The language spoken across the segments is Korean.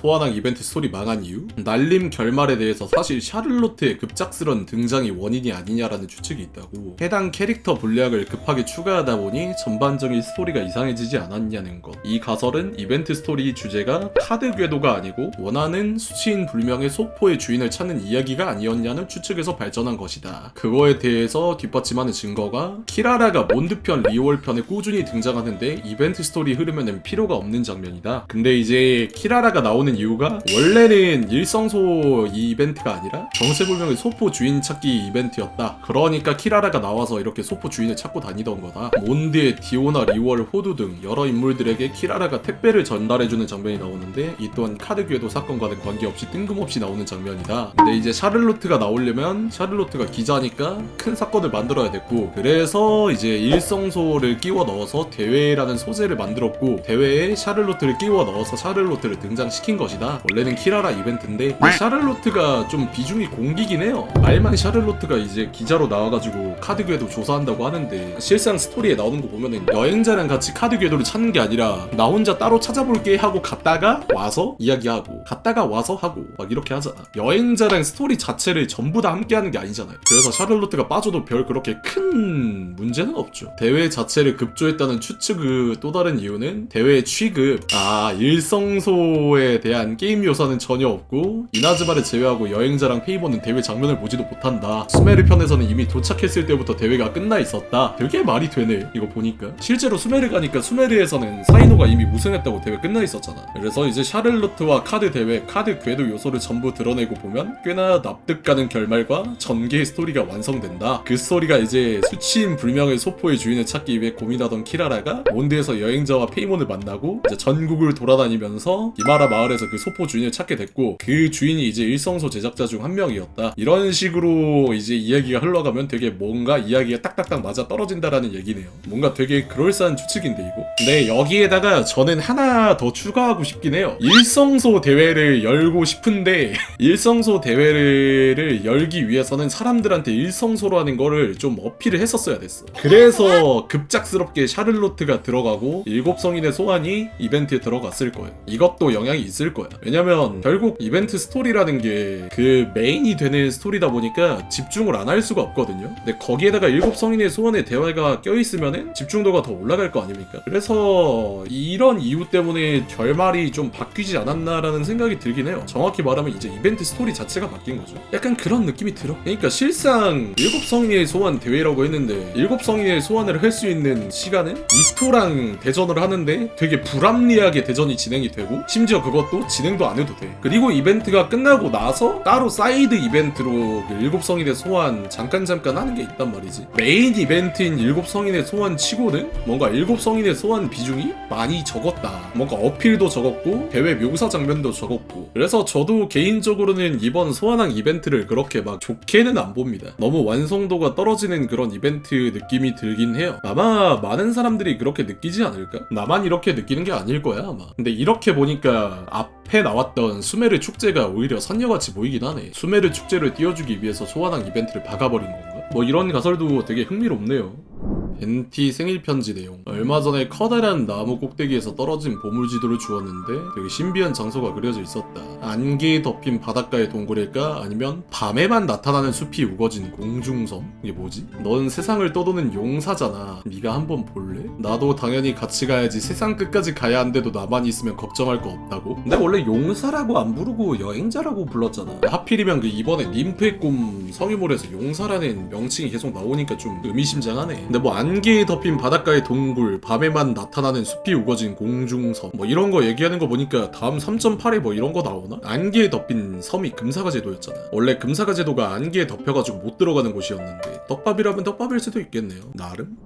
소환왕 이벤트 스토리 망한 이유? 날림 결말에 대해서 사실 샤를로트의 급작스런 등장이 원인이 아니냐라는 추측이 있다고 해당 캐릭터 분량을 급하게 추가하다 보니 전반적인 스토리가 이상해지지 않았냐는 것. 이 가설은 이벤트 스토리 주제가 카드 궤도가 아니고 원하는 수치인 불명의 소포의 주인을 찾는 이야기가 아니었냐는 추측에서 발전한 것이다. 그거에 대해서 뒷받침하는 증거가 키라라가 몬드편 리월편에 꾸준히 등장하는데 이벤트 스토리 흐르면은 필요가 없는 장면이다. 근데 이제 키라라가 나오는 이유가 원래는 일성소 이벤트가 아니라 정체불명의 소포 주인 찾기 이벤트였다. 그러니까 키라라가 나와서 이렇게 소포 주인을 찾고 다니던 거다. 몬드의 디오나 리월 호두 등 여러 인물들에게 키라라가 택배를 전달해주는 장면이 나오는데 이 또한 카드 궤도 사건과는 관계없이 뜬금없이 나오는 장면이다. 근데 이제 샤를로트가 나오려면 샤를로트가 기자니까 큰 사건을 만들어야 됐고 그래서 이제 일성소를 끼워 넣어서 대회라는 소재를 만들었고 대회에 샤를로트를 끼워 넣어서 샤를로트를 등장시킨 것이다. 원래는 키라라 이벤트인데 샤를로트가 좀 비중이 공기긴 해요. 말만 샤를로트가 이제 기자로 나와가지고 카드 궤도 조사한다고 하는데 실상 스토리에 나오는 거 보면은 여행자랑 같이 카드 궤도를 찾는 게 아니라 나 혼자 따로 찾아볼게 하고 갔다가 와서 이야기하고 갔다가 와서 하고 막 이렇게 하잖아. 여행자랑 스토리 자체를 전부 다 함께 하는 게 아니잖아요. 그래서 샤를로트가 빠져도 별 그렇게 큰 문제는 없죠. 대회 자체를 급조했다는 추측의 또 다른 이유는 대회 취급 아 일성소에 대한 게임 요소는 전혀 없고 이나즈마를 제외하고 여행자랑 페이버는 대회 장면을 보지도 못한다. 수메르 편에서는 이미 도착했을 때부터 대회가 끝나 있었다. 되게 말이 되네. 이거 보니까 실제로 수메르 가니까 수메르에서는 사이노가 이미 우승했다고 대회 끝나 있었잖아. 그래서 이제 샤를로트와 카드 대회, 카드 궤도 요소를 전부 드러내고 보면 꽤나 납득 가는 결말과 전개의 스토리가 완성된다. 그 스토리가 이제 수치인 불명의 소포의 주인을 찾기 위해 고민하던 키라라가 몬드에서 여행자와 페이몬을 만나고 이제 전국을 돌아다니면서 이마라 마을에 서 그 소포 주인을 찾게 됐고 그 주인이 이제 일성소 제작자 중 한 명이었다. 이런 식으로 이제 이야기가 흘러가면 되게 뭔가 이야기가 딱딱딱 맞아 떨어진다라는 얘기네요. 뭔가 되게 그럴싸한 추측인데 이거. 근데 여기에다가 저는 하나 더 추가하고 싶긴 해요. 일성소 대회를 열고 싶은데 일성소 대회를 열기 위해서는 사람들한테 일성소라는 거를 좀 어필을 했었어야 됐어. 그래서 급작스럽게 샤를로트가 들어가고 일곱 성인의 소환이 이벤트에 들어갔을 거예요. 이것도 영향이 있을 거야. 왜냐면 결국 이벤트 스토리라는 게 그 메인이 되는 스토리다 보니까 집중을 안 할 수가 없거든요. 근데 거기에다가 일곱 성인의 소환의 대화가 껴있으면은 집중도가 더 올라갈 거 아닙니까? 그래서 이런 이유 때문에 결말이 좀 바뀌지 않았나라는 생각이 들긴 해요. 정확히 말하면 이제 이벤트 스토리 자체가 바뀐 거죠. 약간 그런 느낌이 들어. 그러니까 실상 일곱 성인의 소환 대회라고 했는데 일곱 성인의 소환을 할 수 있는 시간은 이토랑 대전을 하는데 되게 불합리하게 대전이 진행이 되고 심지어 그것 도 진행도 안 해도 돼. 그리고 이벤트가 끝나고 나서 따로 사이드 이벤트로 그 일곱 성인의 소환 잠깐 잠깐 하는 게 있단 말이지. 메인 이벤트인 일곱 성인의 소환 치고는 뭔가 일곱 성인의 소환 비중이 많이 적었다. 뭔가 어필도 적었고 대회 묘사 장면도 적었고. 그래서 저도 개인적으로는 이번 소환왕 이벤트를 그렇게 막 좋게는 안 봅니다. 너무 완성도가 떨어지는 그런 이벤트 느낌이 들긴 해요. 아마 많은 사람들이 그렇게 느끼지 않을까? 나만 이렇게 느끼는 게 아닐 거야 아마. 근데 이렇게 보니까 앞에 나왔던 수메르 축제가 오히려 선녀같이 보이긴 하네. 수메르 축제를 띄워주기 위해서 소환왕 이벤트를 박아버린 건가? 뭐 이런 가설도 되게 흥미롭네요. NT 생일 편지 내용. 얼마 전에 커다란 나무 꼭대기에서 떨어진 보물 지도를 주었는데 되게 신비한 장소가 그려져 있었다. 안개에 덮인 바닷가의 동굴일까? 아니면 밤에만 나타나는 숲이 우거진 공중섬? 이게 뭐지? 넌 세상을 떠도는 용사잖아. 네가 한번 볼래? 나도 당연히 같이 가야지. 세상 끝까지 가야 한데도 나만 있으면 걱정할 거 없다고? 근데 원래 용사라고 안 부르고 여행자라고 불렀잖아. 하필이면 그 이번에 림프의 꿈 성유물에서 용사라는 명칭이 계속 나오니까 좀 의미심장하네. 근데 뭐안 개에 덮인 바닷가의 동굴, 밤에만 나타나는 숲이 우거진 공중섬, 뭐 이런 거 얘기하는 거 보니까 다음 3.8에 뭐 이런 거 나오나? 안개에 덮인 섬이 금사가 제도였잖아. 원래 금사가 제도가 안개에 덮여가지고 못 들어가는 곳이었는데 떡밥이라면 떡밥일 수도 있겠네요. 나름?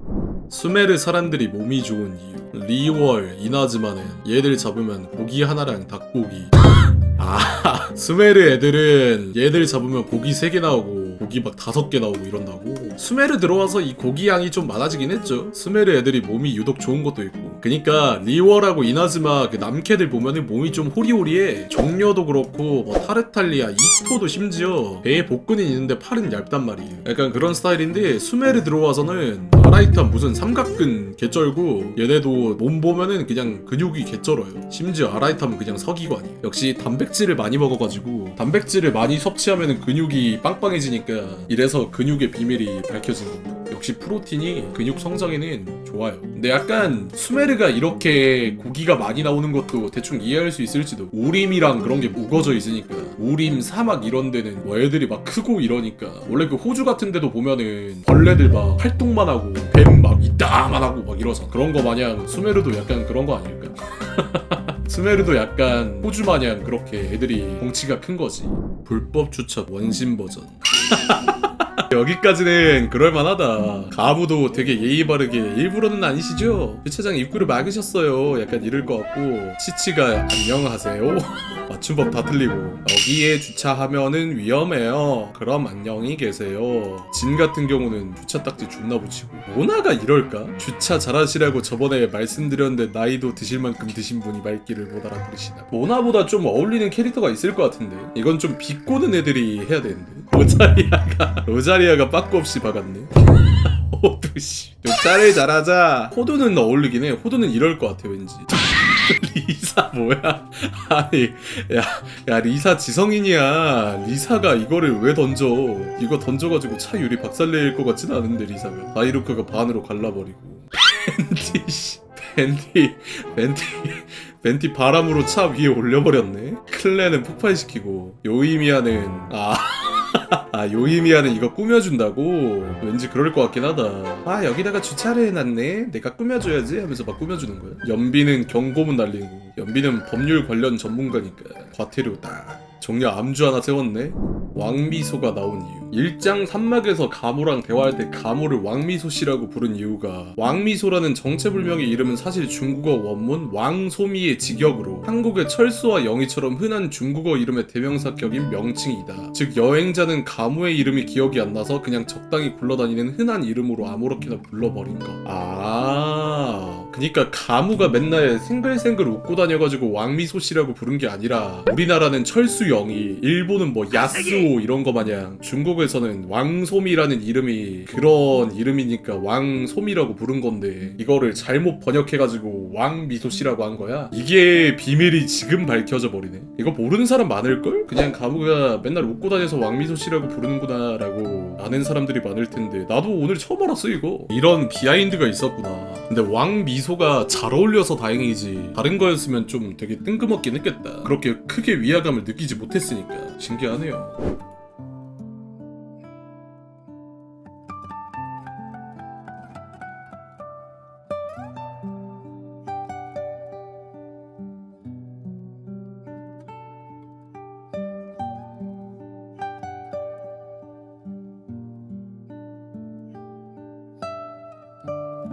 수메르 사람들이 몸이 좋은 이유. 리월, 이나즈마는 얘들 잡으면 고기 하나랑 닭고기. 아, 수메르 애들은 얘들 잡으면 고기 3개 나오고 고기 막 5개 나오고 이런다고. 수메르 들어와서 이 고기 양이 좀 많아지긴 했죠. 수메르 애들이 몸이 유독 좋은 것도 있고. 그니까 리월하고 이나즈마 그 남캐들 보면은 몸이 좀 호리호리해. 정려도 그렇고 뭐 타르탈리아, 이토도 심지어 배에 복근이 있는데 팔은 얇단 말이에요. 약간 그런 스타일인데 수메르 들어와서는 아라이타 무슨 삼각근 개쩔고 얘네도 몸 보면은 그냥 근육이 개쩔어요. 심지어 아라이타는 그냥 서기관이에요. 역시 단백질을 많이 먹어가지고 단백질을 많이 섭취하면은 근육이 빵빵해지니까 이래서 근육의 비밀이 밝혀진 겁니다. 역시 프로틴이 근육 성장에는 좋아요. 근데 약간 수메르가 이렇게 고기가 많이 나오는 것도 대충 이해할 수 있을지도. 우림이랑 그런 게 우거져 있으니까 우림 사막 이런 데는 뭐 애들이 막 크고 이러니까 원래 그 호주 같은 데도 보면은 벌레들 막 활동만 하고 뱀 막 이따만 하고 막 이러잖아 그런 거 마냥 수메르도 약간 그런 거 아닐까? 스메르도 약간 호주 마냥 그렇게 애들이 덩치가 큰 거지. 불법 주차 원신 버전. 여기까지는 그럴만하다. 가무도 되게 예의 바르게 일부러는 아니시죠? 주차장 입구를 막으셨어요. 약간 이럴 것 같고 치치가 안녕하세요. 맞춤법 다 틀리고 여기에 주차하면은 위험해요. 그럼 안녕히 계세요. 진 같은 경우는 주차 딱지 존나 붙이고 모나가 이럴까? 주차 잘하시라고 저번에 말씀드렸는데 나이도 드실 만큼 드신 분이 말귀를 못 알아들으시나? 모나보다 좀 어울리는 캐릭터가 있을 것 같은데 이건 좀 비꼬는 애들이 해야 되는데 로자리아가 로자리 아가 빠꾸 없이 박았네. 호두씨. 짤을 잘하자. 호두는 어울리긴 해. 호두는 이럴 것 같아 왠지. 리사 뭐야? 아니 야, 야 리사 지성인이야. 리사가 이거를 왜 던져? 이거 던져가지고 차 유리 박살낼 것 같진 않은데 리사가. 다이루크가 반으로 갈라버리고. 벤티 씨. 벤티 벤티 벤티 바람으로 차 위에 올려버렸네. 클레는 폭발시키고 요이미아는 아 아 요이미아는 이거 꾸며준다고? 왠지 그럴 것 같긴 하다. 아 여기다가 주차를 해놨네. 내가 꾸며줘야지 하면서 막 꾸며주는 거야? 연비는 경고문 날리고 연비는 법률 관련 전문가니까 과태료 딱 정려 암주 하나 세웠네. 왕미소가 나온 이유. 일장 3막에서 가모랑 대화할 때 가모를 왕미소 씨라고 부른 이유가 왕미소라는 정체불명의 이름은 사실 중국어 원문 왕소미의 직역으로 한국의 철수와 영희처럼 흔한 중국어 이름의 대명사격인 명칭이다. 즉 여행자는 가모의 이름이 기억이 안 나서 그냥 적당히 굴러다니는 흔한 이름으로 아무렇게나 불러버린 거 아 그니까 가무가 맨날 생글생글 웃고 다녀가지고 왕미소씨라고 부른 게 아니라 우리나라는 철수영이 일본은 뭐 야스오 이런 거 마냥 중국에서는 왕소미라는 이름이 그런 이름이니까 왕소미라고 부른 건데 이거를 잘못 번역해가지고 왕미소씨라고 한 거야? 이게 비밀이 지금 밝혀져 버리네. 이거 모르는 사람 많을걸? 그냥 가무가 맨날 웃고 다녀서 왕미소씨라고 부르는구나 라고 아는 사람들이 많을 텐데 나도 오늘 처음 알았어 이거. 이런 비하인드가 있었구나 근데 왕 미소가 잘 어울려서 다행이지. 다른 거였으면 좀 되게 뜬금없긴 했겠다. 그렇게 크게 위화감을 느끼지 못했으니까. 신기하네요